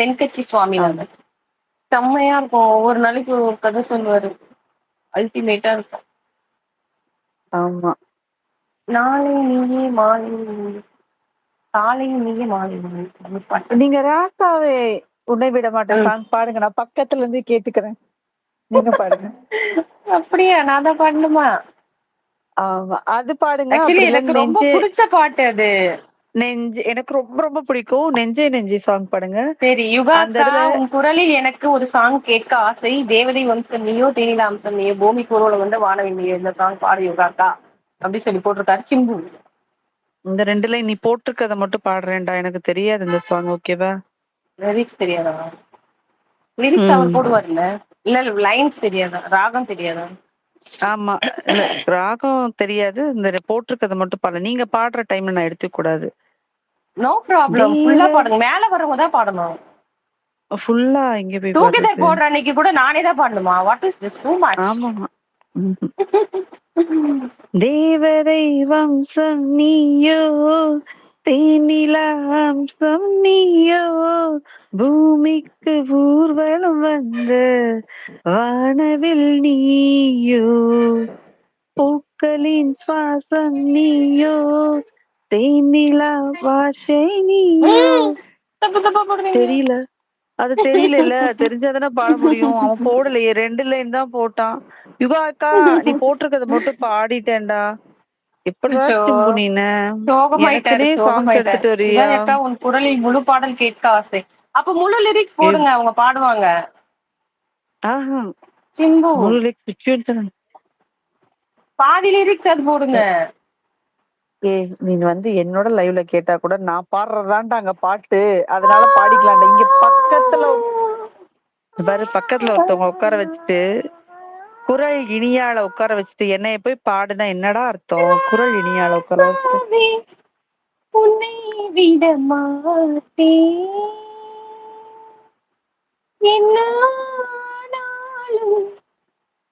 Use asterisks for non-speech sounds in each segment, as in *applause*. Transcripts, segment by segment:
தென்கட்சி சுவாமிநாதன். செம்மையா இருக்கு ஒவ்வொரு நாளைக்கு ஒரு கத சொல்லுவாரு. அல்டிமேட்டா இருக்கு ஆமா. நாளை நீயே மாலை நீயே. காலை நீயே மாலை நீயே. பாட்டு நீங்க ராசாவே உன்னை விட மாட்டே ம். சாங் பாடுங்க. நா பக்கத்துல இருந்து கேட்டுக்கிறே நீங்க பாடுங்க. அப்டியா நாதா பாடணுமா? ஆமா. அது பாடுங்க. எனக்கு ரொம்ப புடிச்ச பாட்டு அது. நெஞ்சு எனக்கு ரொம்ப ரொம்ப புடிக்கு நெஞ்சே நெஞ்சே சாங் பாடுங்க. செரி இதுல உன் குரலில் எனக்கு ஒரு சாங் கேட்க ஆசை. தேவதை வம்சம் நீயோ தேனில அம்சம் நீயோ பூமிக்கு ஊர்வலம் வந்த வானவில் நீயோ இந்த சாங் பாடு யுகாக்கா அப்டி சொல்லி போட்ருக்காரு சிம்பு. இந்த ரெண்டு லைன் நீ போட்ருக்கத மட்டு பாடுறேன்டா. எனக்கு தெரியாது இந்த சாங் ஓகேவா லிரிக்ஸ் தெரியாதா? லிரிக்ஸ் அவர் இல்ல இல்ல லைன்ஸ் தெரியாதா? ராகம் தெரியாதா? ஆமா. இல்ல ராகோ தெரியாது. இந்த போட்ருக்கத மட்டு பாடுங்க நீங்க பாடுற டைம்ல நா எடுத்துக்க கூடாது. நோ ப்ராப்ளம் ஃபுல்லா பாடுங்க. மேல வரவங்கதா பாடணு ஃபுல்லா எங்க போய் டூகெதர் போடுற அன்னைக்கு கூட நானே தா பாடணுமா? What is this too much ஆமாமா. *laughs* தேவதை வம்சம் நீயோ தேனிலா அம்சம் நீயோ பூமிக்கு ஊர்வலம் வந்த வானவில் நீயோ? பூக்களின் சுவாசம் நீயோ? தேனிலா பாஷை நீயோ? தெரில அது தெரிலல்ல *laughs* தெரிஞ்சாதான பாட முடியு அவ போடலையே. ரெண்டு லைன் தா போட்டா யுகா அக்கா நீ போட்ருக்கத மட்டு பாடிட்டேன்டா. எப்புட்றா சிம்பு நீனு சோகமாயிட்டாரு சோகமாயிட்டாரு. உன் குரலில் முழு பாடல் கேட்க ஆசை. அப்ப முழு லிரிக்ஸ் போடுங்க அவங்க பாடுவாங்க. ஆஹா. முழு லிரிக்ஸ் பாதி லிரிக்ஸாது போடுங்க. ஏ நீனு வந்து என்னோட லைவ்ல கேட்டா கூட நா பாடுறதான்டா அங்க பாட்டு. அதனால பாடிக்கலான்டா இங்க பக்கத்துல பாரு பக்கத்துல ஒருத்தவங்க உக்கார வச்சுட்டு குரல் இனியால உட்கார வச்சுட்டு என்னைய போய் பாடுனா என்னடா அர்த்தம்? குரல் இனியால உட்கார வச்சுட்டு. உன்னை விட மாட்டே என்னாலும்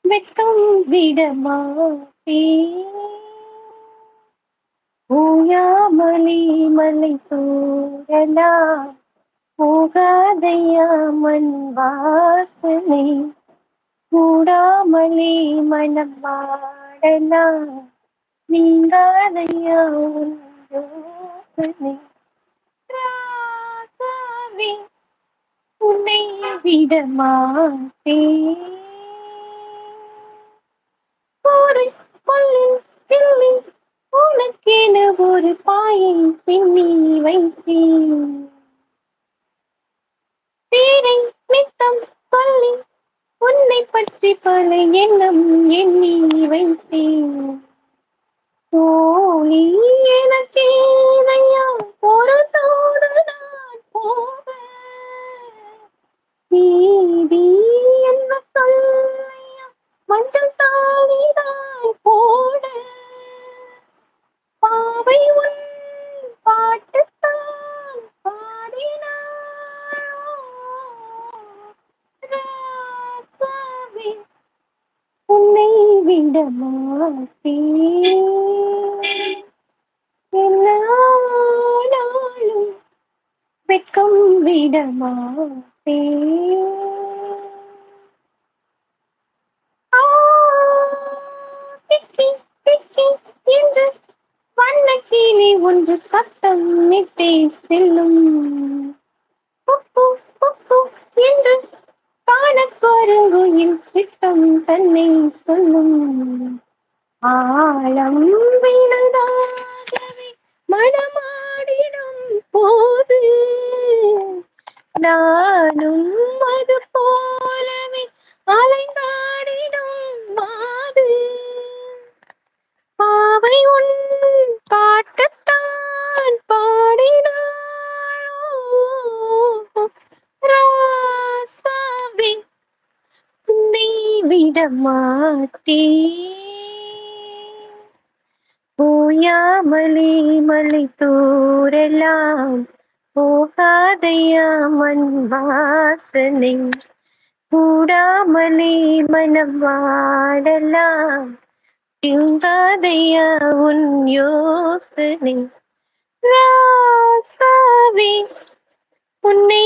வெட்கம் விட மாட்டே ஓயாமலே மலை தோரலா போகாதையா மண் வாசனை கூடாமலே மனம் வாடலாம் நீங்காதையா ராசாவே உன்னை விட மாட்டேன் கிள்ளி உனக்கென ஒரு பாயை பின்னி வைத்தேன். பேரை நித்தம் சொல்லி உன்னை பற்றி பல எண்ணம் எண்ணி வைத்தேன். ஓ நீ எனக்கே உன்னை விட வெட்கம் விட மாட்டேன் ஆ, திக்கி என்று ஒன்று சத்தம் இட்டே செல்லும் என்று காணக்கொருங்குயின் சித்தம் தன்னை சொல்லும். ஆழம் விழுதாகவே மனமாடிடும் போது நானும் விட மாட்டேன் ஓயாமலே மலை தூரலாம் போகாதையா மண் வாசனை கூடாமலே மனம் வாடலாம் திங்காதையா உன் யோசனை ராசாவே உன்னை